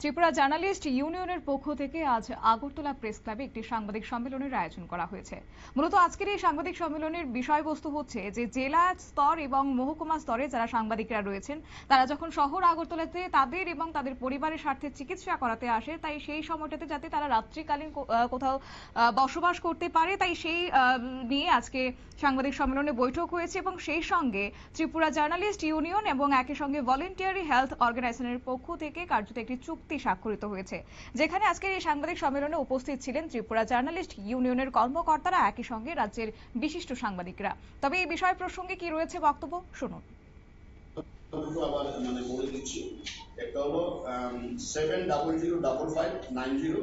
Tripura journalist ইউনিয়নের পক্ষ থেকে আজ আগরতলা প্রেস ক্লাবে একটি সাংবাদিক সম্মেলনের আয়োজন করা হয়েছে। মূলত আজকের এই সাংবাদিক সম্মেলনের বিষয়বস্তু হচ্ছে যে জেলা স্তর এবং মহকুমা স্তরে যারা সাংবাদিকরা রয়েছেন, তারা যখন শহর আগরতলাতে তাদের এবং তাদের পরিবারের স্বার্থে চিকিৎসা করাতে আসে, তাই সেই সময়টাতে যাতে তারা রাত্রিকালীন কোথাও বসবাস করতে পারে, তাই সেই নিয়ে আজকে সাংবাদিক সম্মেলনে বৈঠক হয়েছে এবং সেই সঙ্গে ত্রিপুরা জার্নালিস্ট ইউনিয়ন এবং একই সঙ্গে ভলেন্টিয়ারি হেলথ অর্গানাইজেশনের পক্ষ থেকে কার্যত একটি চুক্তি স্বাক্ষরিত হয়েছে। যেখানে আজকের এই সাংবাদিক সম্মেলনে উপস্থিত ছিলেন ত্রিপুরা জার্নালিস্ট ইউনিয়নের কর্মকর্তারা একই সঙ্গে রাজ্যের বিশিষ্ট সাংবাদিকরা। তবে এই বিষয় প্রসঙ্গে কি রয়েছে বক্তব্য? শুনুন। আবার মানে বলে দিচ্ছি। একটা হলো seven double zero double five nine zero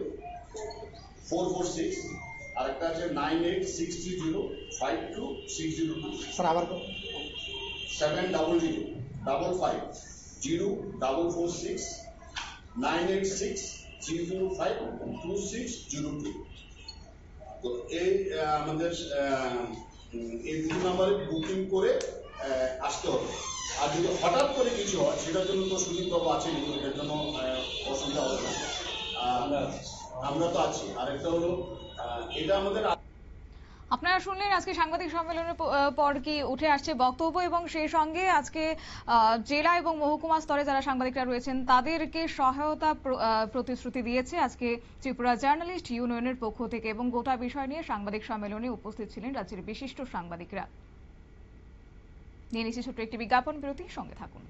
four four six আর একটা আছে nine eight six three zero five two six zero two sir আবার seven double zero double five zero double four six এই আমাদের এই দুটো নাম্বারে বুকিং করে আসতে হবে। আর যদি হঠাৎ করে কিছু হয়, সেটার জন্য তো সুনীল বাবু আছেন এর জন্য অসুবিধা হবে না। আমরা তো আছি। আর একটা হলো এটা আমাদের আপনারা শুনলেন আজকে সাংবাদিক সম্মেলনের পর কি উঠে আসছে বক্তব্য এবং সেই সঙ্গে আজকে জেলা এবং মহকুমা স্তরে যারা সাংবাদিকরা রয়েছেন তাদেরকে সহায়তা প্রতিশ্রুতি দিয়েছে আজকে ত্রিপুরা জার্নালিস্ট ইউনিয়নের পক্ষ থেকে এবং গোটা বিষয় নিয়ে সাংবাদিক সম্মেলনে উপস্থিত ছিলেন রাজ্যের বিশিষ্ট সাংবাদিকরা। নিয়ে নিচ্ছি ছোট্ট একটি বিজ্ঞাপন বিরতি, সঙ্গে থাকুন।